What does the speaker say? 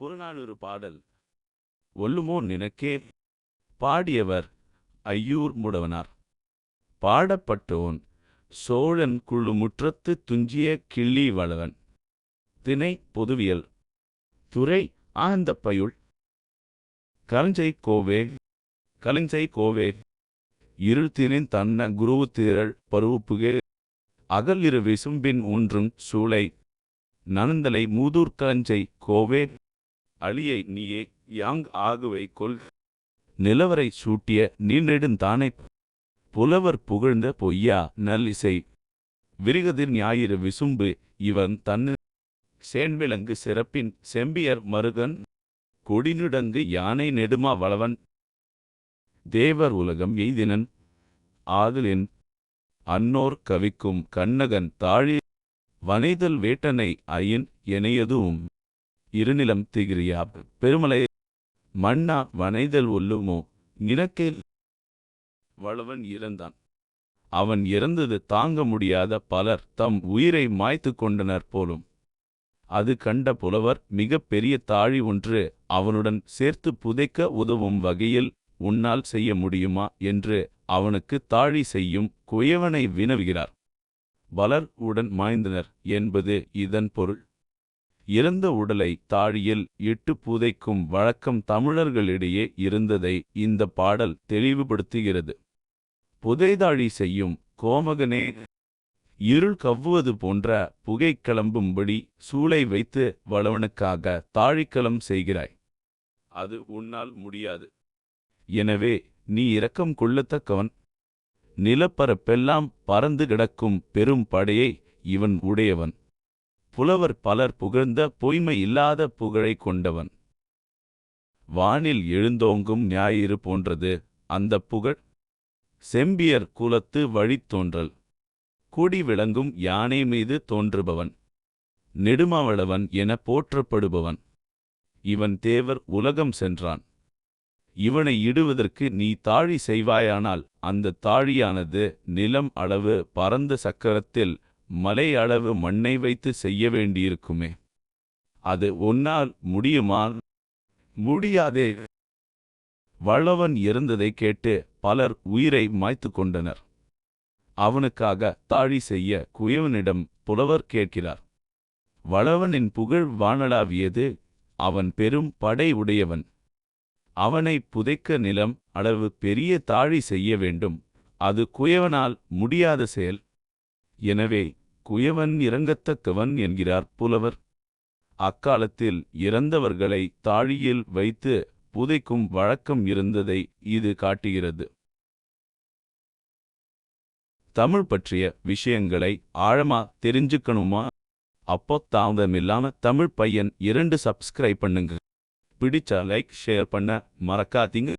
புறநானூறு பாடல். ஒல்லுமோ நினக்கே. பாடியவர் ஐயூர் முடவனார். பாடப்பட்டோன் சோழன் குழு முற்றத்து துஞ்சிய கிள்ளி வளவன். தினை பொதுவியல். துறை ஆந்தப்பயுள் கலஞ்சை கோவே. கலஞ்சை கோவே. இருள்தினின் தன்ன குருவு திரள் பருவுப்புகே. அகல் இரு விசும்பின் ஒன்றும் சூளை. நனந்தலை மூதூர் கலஞ்சை கோவே. அழியை நீயே யாங் ஆகுவை கொல். நிலவரை சூட்டிய நீர்நெடுந்தானை புலவர் புகழ்ந்த பொய்யா நல்லிசை. விரிகதிர் ஞாயிறு விசும்பு இவன் தன்னு சேன்விலங்கு சிறப்பின் செம்பியர் மருகன். கொடிநுடங்கு யானை நெடுமா வளவன். தேவர் உலகம் எய்தினன் ஆதலின் அன்னோர் கவிக்கும் கண்ணகன் தாழி. வனைதல் வேட்டனை அயின் எனையதுவும் இருநிலம் திகிரியா. பெருமலை மன்னா வனைதல் ஒல்லுமோ? நினக்கேல் வளவன் இறந்தான். அவன் இறந்தது தாங்க முடியாத பலர் தம் உயிரை மாய்த்து கொண்டனர் போலும். அது கண்ட புலவர் மிக பெரிய தாழி ஒன்று அவனுடன் சேர்த்து புதைக்க உதவும் வகையில் உன்னால் செய்ய முடியுமா? என்று அவனுக்கு தாழி செய்யும் குயவனை வினவுகிறார். பலர் உடன் மாய்ந்தனர் என்பது இதன் பொருள். இறந்த உடலை தாழியில் இட்டு புதைக்கும் வழக்கம் தமிழர்களிடையே இருந்ததை இந்த பாடல் தெளிவுபடுத்துகிறது. புதைதாழி செய்யும் கோமகனே இருள் கவ்வுவது போன்ற புகை கிளம்பும்படி சூளை வைத்து வளவனுக்காக தாழிக்கலம் செய்கிறாய். அது உன்னால் முடியாது. எனவே நீ இரக்கம் கொள்ளத்தக்கவன். நிலப்பரப்பெல்லாம் பறந்து கிடக்கும் பெரும் படையை இவன் உடையவன். புலவர் பலர் புகழ்ந்த பொய்மை இல்லாத புகழை கொண்டவன். வானில் எழுந்தோங்கும் ஞாயிறு போன்றது அந்த புகழ். செம்பியர் குலத்து வழித்தோன்றல் கூடி விளங்கும் யானை மீது தோன்றுபவன். நெடுமாவளவன் என போற்றப்படுபவன். இவன் தேவர் உலகம் சென்றான். இவனை இடுவதற்கு நீ தாழி செய்வாயானால் அந்த தாழியானது நிலம் அளவு பரந்த சக்கரத்தில் மலை அளவு மண்ணை வைத்து செய்ய வேண்டியிருக்குமே. அது உன்னால் முடியுமா முடியாதே. வளவன் இறந்ததை கேட்டு பலர் உயிரை மாய்த்து கொண்டனர். அவனுக்காக தாழி செய்ய குயவனிடம் புலவர் கேட்கிறார். வளவனின் புகழ் வானளாவியது அவன் பெரும் படை உடையவன். அவனை புதைக்க நிலம் அளவு பெரிய தாழி செய்ய வேண்டும் அது குயவனால் முடியாத செயல். எனவே குயவன் இறங்கத்தக்கவன் என்கிறார் புலவர். அக்காலத்தில் இறந்தவர்களை தாழியில் வைத்து புதைக்கும் வழக்கம் இருந்ததை இது காட்டுகிறது. தமிழ் பற்றிய விஷயங்களை ஆழமா தெரிஞ்சுக்கணுமா? அப்போ தாமதமில்லாம தமிழ் பையன் இரண்டு சப்ஸ்கிரைப் பண்ணுங்க. பிடிச்சா லைக் ஷேர் பண்ண மறக்காதீங்க.